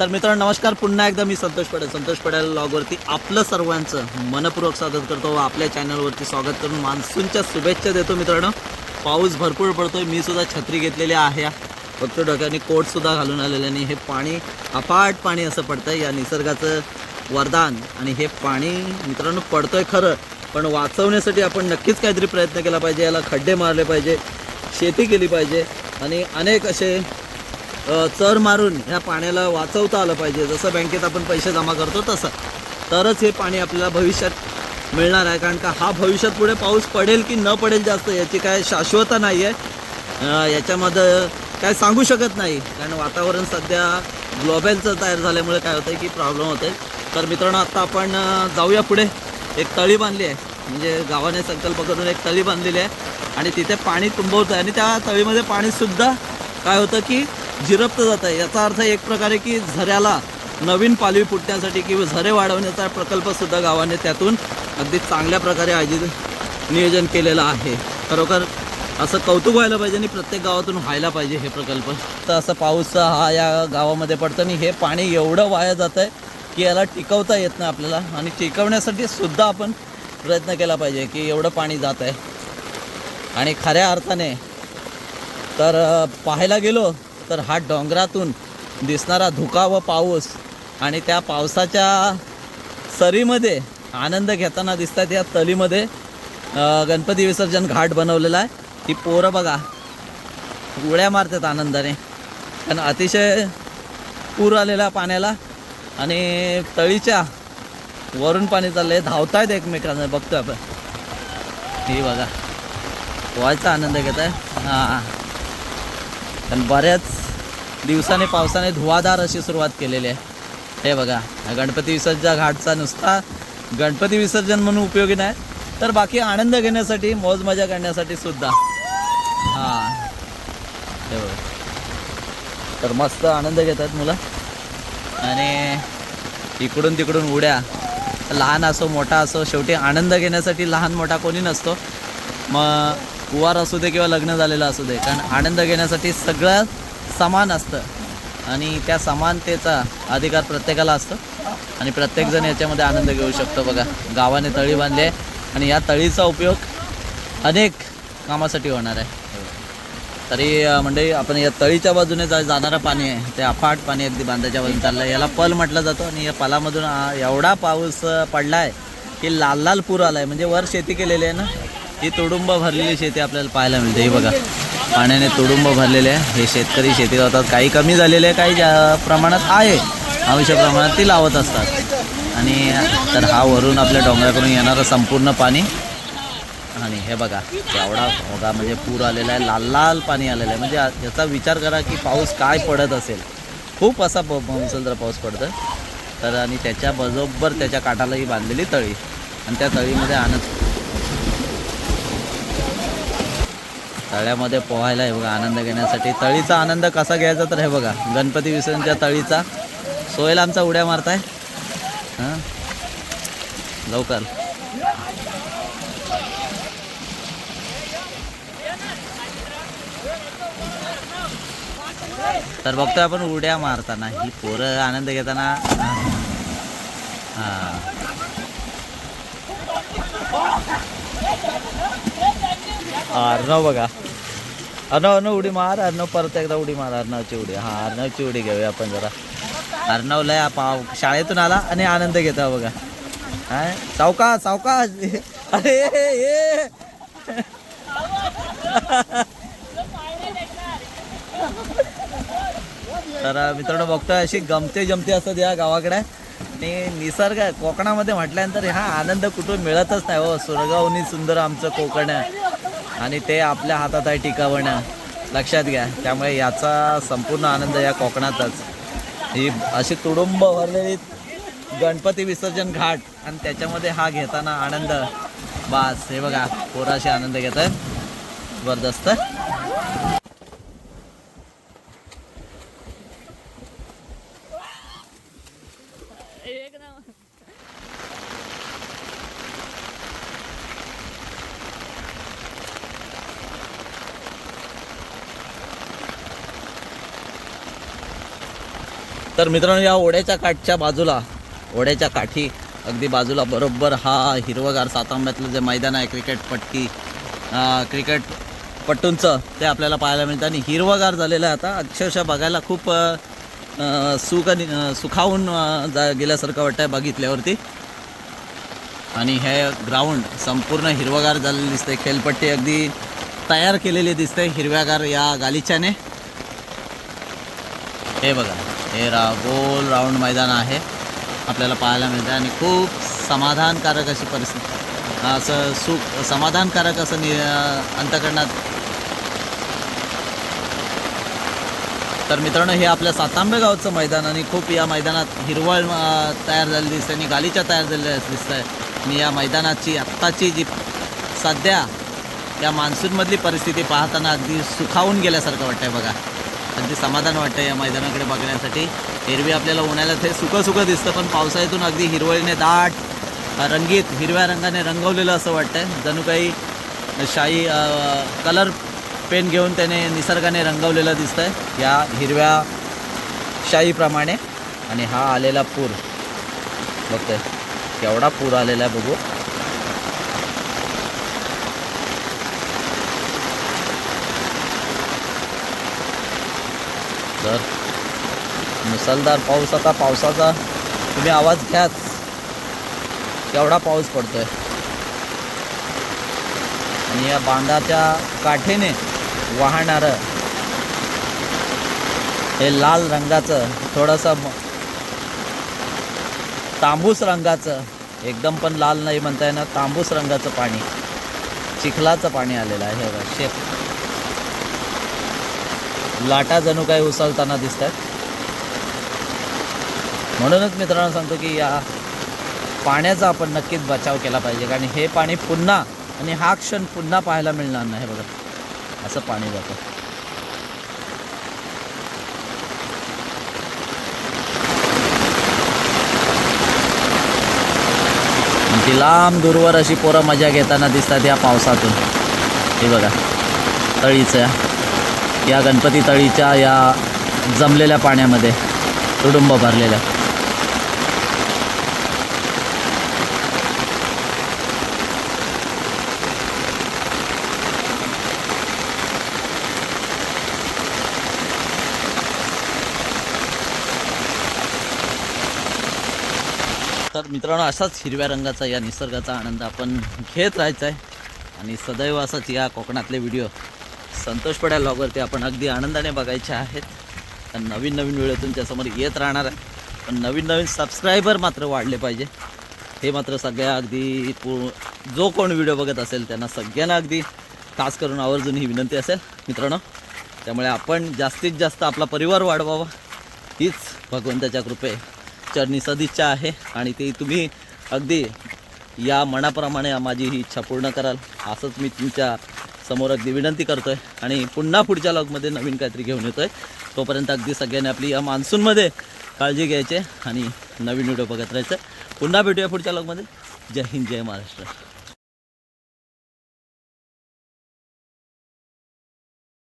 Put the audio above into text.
तर मित्रांनो नमस्कार. पुन्हा एकदा मी संतोष पडेल संतोष पडेल लॉगवरती आपलं सर्वांचं मनपूर्वक स्वागत करतो. व आपल्या चॅनलवरती स्वागत करून मान्सूनच्या शुभेच्छा देतो मित्रांनो. पाऊस भरपूर पडतोय. मी सुद्धा छत्री घेतलेली आहे. फक्त डोक्याने कोटसुद्धा घालून आलेल्याने हे पाणी अपाट पाणी असं पडतं या निसर्गाचं वरदान आणि हे पाणी मित्रांनो पडतंय खरं. पण वाचवण्यासाठी आपण नक्कीच काहीतरी प्रयत्न केला पाहिजे. याला खड्डे मारले पाहिजे. शेती केली पाहिजे. आणि अनेक असे चर मारून ह्या पाण्याला वाचवता आलं पाहिजे. जसं बँकेत आपण पैसे जमा करतो तसं. तरच हे पाणी आपल्याला भविष्यात मिळणार आहे. कारण का हा भविष्यात पुढे पाऊस पडेल की न पडेल जास्त याची काय शाश्वता नाही आहे याच्यामध्ये काय सांगू शकत नाही. कारण वातावरण सध्या ग्लोबलचं तयार झाल्यामुळे काय होतं की प्रॉब्लेम होते तर मित्रांनो आत्ता आपण जाऊया पुढे. एक तळी बांधली आहे. म्हणजे गावाने संकल्प करून एक तळी बांधलेली आहे. आणि तिथे पाणी तुंबवतं आहे आणि त्या तळीमध्ये पाणीसुद्धा काय होतं की जिरपतं जातं आहे. याचा अर्थ एक प्रकारे की झऱ्याला नवीन पालवी फुटण्यासाठी किंवा झरे वाढवण्याचा प्रकल्पसुद्धा गावाने त्यातून अगदी चांगल्या प्रकारे आयोजित नियोजन केलेलं आहे. खरोखर असं कौतुक व्हायला पाहिजे आणि प्रत्येक गावातून व्हायला पाहिजे हे प्रकल्प. तर असं पाऊस हा या गावामध्ये पडतं आणि हे पाणी एवढं वाया जातं आहे की याला टिकवता येत नाही आपल्याला आणि टिकवण्यासाठी सुद्धा आपण प्रयत्न केला पाहिजे की एवढं पाणी जात आहे. आणि खऱ्या अर्थाने तर पाहायला गेलो तर हा डोंगरातून दिसणारा धुका व पाऊस आणि त्या पावसाच्या सरीमध्ये आनंद घेताना दिसतात या तलीमध्ये गणपती विसर्जन घाट बनवलेला आहे. ती पोरं बघा उड्या मारतात आनंदाने. कारण अतिशय पूर आलेला पाण्याला आणि तळीच्या वरून पाणी चाललं चाललंय. धावतायत एकमेकांना बघतो आपण. ही बघा पोहायचा आनंद घेत आहे हां. पण बऱ्याच दिवसाने पावसाने धुवाधार अशी सुरुवात केलेली आहे. हे बघा गणपती विसर्जन घाटचा नुसता गणपती विसर्जन म्हणून उपयोगी नाही तर बाकी आनंद घेण्यासाठी मौज मजा करण्यासाठी सुद्धा. हां. हे बघा. तर मस्त आनंद घेतात मुलं. आणि इकडून तिकडून उड्या लहान असो मोठा असो शेवटी आनंद घेण्यासाठी लहान मोठा कोणी नसतो. मग कुवार असू दे किंवा लग्न झालेलं असू दे कारण आनंद घेण्यासाठी सगळं समान असतं. आणि त्या समानतेचा अधिकार प्रत्येकाला असतो. आणि प्रत्येकजण याच्यामध्ये आनंद घेऊ शकतो. बघा गावाने तळी बांधली आहे आणि या तळीचा उपयोग अनेक कामासाठी होणार आहे. तरी म्हणजे आपण या तळीच्या बाजूने जा जाणारं पाणी आहे ते अफाट पाणी अगदी बांधाच्या बाजूने चाललं आहे याला पल म्हटलं जातो आणि या पलामधून एवढा पाऊस पडला आहे की लाल लाल पूर आला आहे म्हणजे वर शेती केलेली आहे ना? ही तुडुंब भरलेली शेती आपल्याला पाहायला मिळते. ही बघा पाण्याने तुडुंब भरलेले आहे. हे शेतकरी शेती लावतात काही कमी झालेले आहे काही ज्या प्रमाणात आहे. आवश्यक प्रमाणात ती लावत असतात. आणि तर हा वरून आपल्या डोंगराकडून येणारं संपूर्ण पाणी. आणि हे बघा एवढा बघा म्हणजे पूर आलेला आहे लाल लाल पाणी आलेलं आहे. म्हणजे याचा विचार करा की पाऊस काय पडत असेल. खूप असा प मुसलधार पाऊस पडतो तर आणि त्याच्या बरोबर त्याच्या काठालाही बांधलेली तळी. आणि त्या तळीमध्ये आनंद तळ्यामध्ये पोहायला हे बघा आनंद घेण्यासाठी. तळीचा आनंद कसा घ्यायचा तर हे बघा गणपती विसर्जनच्या तळीचा. सोयला आमचा उड्या मारताय. हां? लवकर. तर बघतोय आपण उड्या मारताना ही पोरं आनंद घेताना. हा. अर्णव बघा. अर्णव अर्णव उडी मार अर्णव परत एकदा उडी मार अर्णवची उडी. हा अर्णवची उडी घेऊया आपण जरा. अर्णवला या पाव शाळेतून आला आणि आनंद घेता बघा. हाय सावका सावका अरे ए तर मित्रांनो बघतोय अशी गमते जमते असतात या गावाकडे. आणि निसर्ग कोकणामध्ये म्हटल्यानंतर हा आनंद कुठून मिळतच नाही हो. सुरगावनी सुंदर आमचं कोकण आहे. आणि ते आपल्या हातात आहे टिकावणं लक्षात घ्या. त्यामुळे याचा संपूर्ण आनंद या कोकणातच. ही अशी तुडुंब भरलेली गणपती विसर्जन घाट आणि त्याच्यामध्ये हा घेताना आनंद. बास हे बघा पोराशी आनंद घेत आहे जबरदस्त. तर मित्रांनो या ओढ्याच्या काठच्या बाजूला ओढ्याच्या काठी अगदी बाजूला बरोबर हा हिरवगार सातांब्यातलं जे मैदान आहे क्रिकेट पट्टी क्रिकेट पट्टूंचं ते आपल्याला पाहायला मिळतं. आणि हिरवगार झालेलं आहे आता. अक्षरशः बघायला खूप सुख आणि सुखावून जा गेल्यासारखं वाटतं आहे बघितल्यावरती. आणि हे ग्राउंड संपूर्ण हिरवगार झालेलं दिसते खेळपट्टी अगदी तयार केलेली दिसते हिरव्यागार या गालिच्याने. हे बघा. हे रा गोल राऊंड मैदान आहे. आपल्याला पाहायला मिळतं आणि खूप समाधानकारक अशी परिस्थिती. असं सुख समाधानकारक असं नि अंतकरणात. तर मित्रांनो हे आपल्या सातांबे गावचं मैदान आणि खूप या मैदानात हिरवळ तयार झालेली दिसते आणि गालीच्या तयार झालेल्या दिसत आहे आणि या मैदानाची आत्ताची जी सध्या या मान्सूनमधली परिस्थिती पाहताना अगदी सुखावून गेल्यासारखं वाटतंय बघा. अगदी समाधान वाटतं या मैदानाकडे बघण्यासाठी. एरवी आपल्याला उन्हाळ्यात हे सुकं सुकं दिसतं पण पावसाळ्यातून अगदी हिरवळीने दाट रंगीत हिरव्या रंगाने रंगवलेलं असं वाटतंय. जणू काही शाई कलर पेन घेऊन त्याने निसर्गाने रंगवलेलं दिसतंय. या हिरव्या शाईप्रमाणे आणि हा आलेला पूर. बघतोय. केवढा पूर आलेला आहे बघू. तर मुसळधार पाऊस आता पावसाचा. तुम्ही आवाज घ्याच. केवढा पाऊस पडतोय. आणि या बांधाच्या काठेने वाहणारं हे लाल रंगाचं थोडंसं तांबूस रंगाचं एकदम पण लाल नाही म्हणता येणार तांबूस रंगाचं पाणी. चिखलाचं पाणी आलेलं आहे हे शेत लाटा जणू काही उसळताना दिसत आहेत म्हणूनच मित्रांनो सांगतो की या पाण्याचा आपण नक्कीच बचाव केला पाहिजे. कारण हे पाणी पुन्हा आणि हा क्षण पुन्हा पाहायला मिळणार नाही बघा. असं पाणी जातं. ती लांब दूरवर अशी पोरं मजा घेताना दिसतात या पावसातून. हे बघा. तळीच्या या गणपती तळीच्या या जमलेल्या पाण्यामध्ये तुडुंब भरलेल्या तर मित्रांनो असाच हिरव्या रंगाचा या निसर्गाचा आनंद आपण घेत राहायचा आहे आणि सदैव असाच या कोकणातले व्हिडिओ संतोष पड्या लॉगवरती आपण अगदी आनंदाने बघायचे आहेत. तर नवीन नवीन व्हिडिओ तुमच्यासमोर येत राहणार आहे. पण नवीन नवीन सबस्क्रायबर मात्र वाढले पाहिजे. हे मात्र सगळ्या अगदी पू जो कोण व्हिडिओ बघत असेल त्यांना सगळ्यांना अगदी खास करून आवर्जून ही विनंती असेल मित्रांनो. त्यामुळे आपण जास्तीत जास्त आपला परिवार वाढवावा. हीच भगवंताच्या कृपे चरणी सदिच्छा आहे. आणि ती तुम्ही अगदी या मनाप्रमाणे माझी ही इच्छा पूर्ण कराल. असंच मी तुमच्या समोर अगदी विनंती करतोय. आणि पुन्हा पुढच्या लॉगमध्ये नवीन काहीतरी घेऊन येतोय. तोपर्यंत अगदी सगळ्यांनी आपली या मान्सूनमध्ये काळजी घ्यायची आणि नवीन व्हिडिओ बघत राहायचं. पुन्हा भेटूया पुढच्या लॉगमध्ये जय हिंद जय महाराष्ट्र.